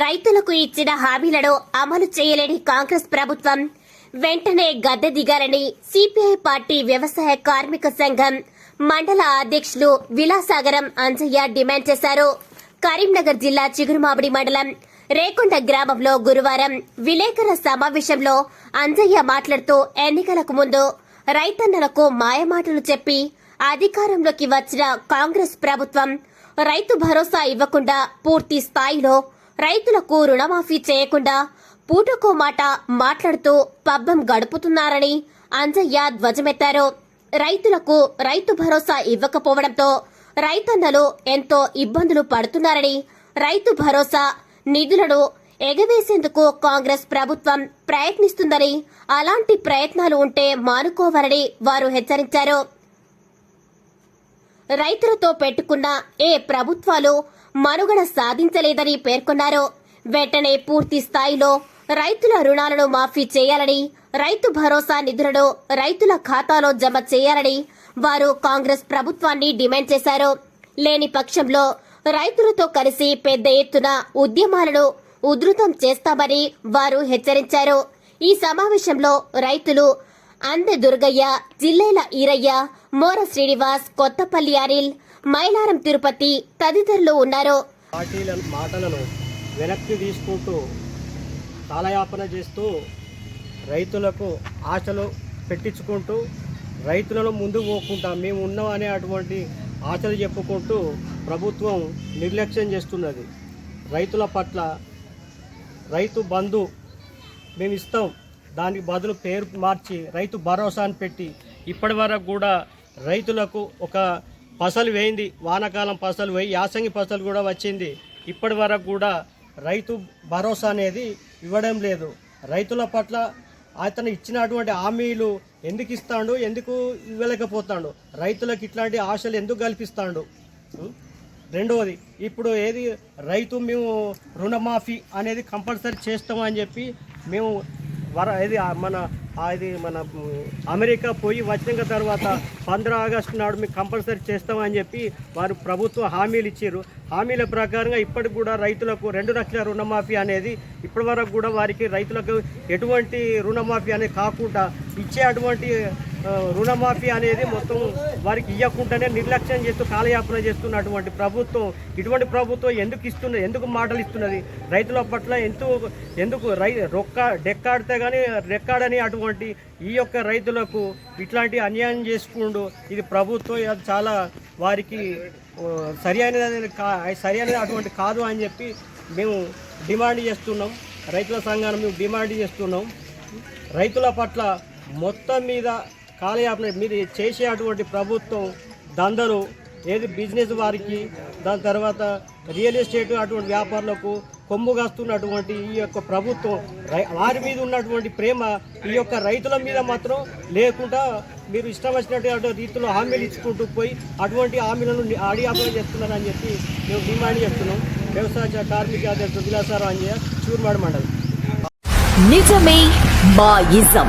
రైతులకు ఇచ్చిన హామీలను అమలు చేయలేని కాంగ్రెస్ ప్రభుత్వం వెంటనే గద్దె దిగాలని సిపిఐ పార్టీ వ్యవసాయ కార్మిక సంఘం మండల అధ్యక్షులు విలాసాగరం అంజయ్య డిమాండ్ చేశారు. కరీంనగర్ జిల్లా చిగురుమామిడి మండలం రేకొండ గ్రామంలో గురువారం విలేకరుల సమావేశంలో అంజయ్య మాట్లాడుతూ ఎన్నికలకు ముందు రైతన్నలకు మాయమాటలు చెప్పి అధికారంలోకి వచ్చిన కాంగ్రెస్ ప్రభుత్వం రైతు భరోసా ఇవ్వకుండా పూర్తి స్థాయిలో రైతులకు రుణమాఫీ చేయకుండా పూటకో మాట మాట్లాడుతూ పబ్బం గడుపుతున్నారని అంజయ్య ధ్వజమెత్తారు. రైతులకు రైతు భరోసా ఇవ్వకపోవడంతో రైతన్నలు ఎంతో ఇబ్బందులు పడుతున్నారని రైతు భరోసా నిధులను ఎగవేసేందుకు కాంగ్రెస్ ప్రభుత్వం ప్రయత్నిస్తుందని అలాంటి ప్రయత్నాలు ఉంటే మానుకోవాలని వారు హెచ్చరించారు. రైతులతో పెట్టుకున్న ఏ ప్రభుత్వాలు మనుగడ సాధించలేదని పేర్కొన్నారు. వెంటనే పూర్తి స్థాయిలో రైతుల రుణాలను మాఫీ చేయాలని రైతు భరోసా నిధులను రైతుల ఖాతాలో జమ చేయాలని వారు కాంగ్రెస్ ప్రభుత్వాన్ని డిమాండ్ చేశారు. లేని పక్షంలో రైతులతో కలిసి పెద్ద ఎత్తున ఉద్యమాలను ఉధృతం చేస్తామని వారు హెచ్చరించారు. ఈ సమావేశంలో రైతులు అందె దుర్గయ్య జిల్లేల ఈరయ్య మోర శ్రీనివాస్ కొత్తపల్లి అనిల్ మైలారం తిరుపతి తదితరులు ఉన్నారు. మాటలను వెనక్కి తీసుకుంటూ కాలయాపన చేస్తూ రైతులకు ఆశలు పెట్టించుకుంటూ రైతులను ముందుకు పోకుండా మేము ఉన్నాం అనే అటువంటి ఆశలు చెప్పుకుంటూ ప్రభుత్వం నిర్లక్ష్యం చేస్తున్నది. రైతుల పట్ల రైతు బంధు మేము ఇస్తాం. దానికి బదులు పేరు మార్చి రైతు భరోసాను పెట్టి ఇప్పటి వరకు కూడా రైతులకు ఒక పసలు వేయింది. వానాకాలం పసలు వేయి యాసంగి పసలు కూడా వచ్చింది. ఇప్పటి వరకు కూడా రైతు భరోసా అనేది ఇవ్వడం లేదు. రైతుల పట్ల అతను ఇచ్చినటువంటి హామీలు ఎందుకు ఇస్తాడు ఎందుకు ఇవ్వలేకపోతాడు? రైతులకు ఇట్లాంటి ఆశలు ఎందుకు కల్పిస్తాడు? రెండవది ఇప్పుడు ఏది రైతు మేము రుణమాఫీ అనేది కంపల్సరీ చేస్తామని చెప్పి మేము వర ఇది మన అది మన అమెరికా పోయి వచ్చిన తర్వాత పంద్రా ఆగస్టు నాడు మీకు కంపల్సరీ చేస్తామని చెప్పి వారు ప్రభుత్వం హామీలు ఇచ్చారు. హామీల ప్రకారంగా ఇప్పటికి కూడా రైతులకు రెండు లక్షల రుణమాఫీ అనేది ఇప్పటి వరకు కూడా వారికి రైతులకు ఎటువంటి రుణమాఫీ అనేది కాకుండా ఇచ్చే అటువంటి రుణమాఫీ అనేది మొత్తం వారికి ఇవ్వకుండానే నిర్లక్ష్యం చేస్తూ కాలయాపన చేస్తున్నటువంటి ప్రభుత్వం ఇటువంటి ప్రభుత్వం ఎందుకు ఇస్తున్నది ఎందుకు మాటలు ఇస్తున్నది? రైతుల పట్ల ఎందుకు ఎందుకు రై రొక్క డెక్కాడితే కానీ రెక్కాడని అటువంటి ఈ యొక్క రైతులకు ఇట్లాంటి అన్యాయం చేసుకుంటూ ఇది ప్రభుత్వం అది చాలా వారికి సరి అయినది కా సరి అయినది అటువంటి కాదు అని చెప్పి మేము డిమాండ్ చేస్తున్నాం. రైతుల సంఘాన్ని మేము డిమాండ్ చేస్తున్నాం. రైతుల పట్ల మొత్తం మీద కాలయాపన మీరు చేసే అటువంటి ప్రభుత్వం దందలు ఏది బిజినెస్ వారికి దాని తర్వాత రియల్ ఎస్టేట్ అటువంటి వ్యాపారులకు కొమ్ము కాస్తున్నటువంటి ఈ యొక్క ప్రభుత్వం వారి మీద ఉన్నటువంటి ప్రేమ ఈ యొక్క రైతుల మీద మాత్రం లేకుండా మీరు ఇష్టం వచ్చినటువంటి రీతిలో హామీలు ఇచ్చుకుంటూ పోయి అటువంటి హామీలను అడియాపన చేస్తున్నారని చెప్పి మేము డిమాండ్ చేస్తున్నాం. వ్యవసాయ కార్మిక అధ్యక్షుడు విలాసారావు అంజయ్య చూర్మాడ మండలం. నిజమే మా ఇజం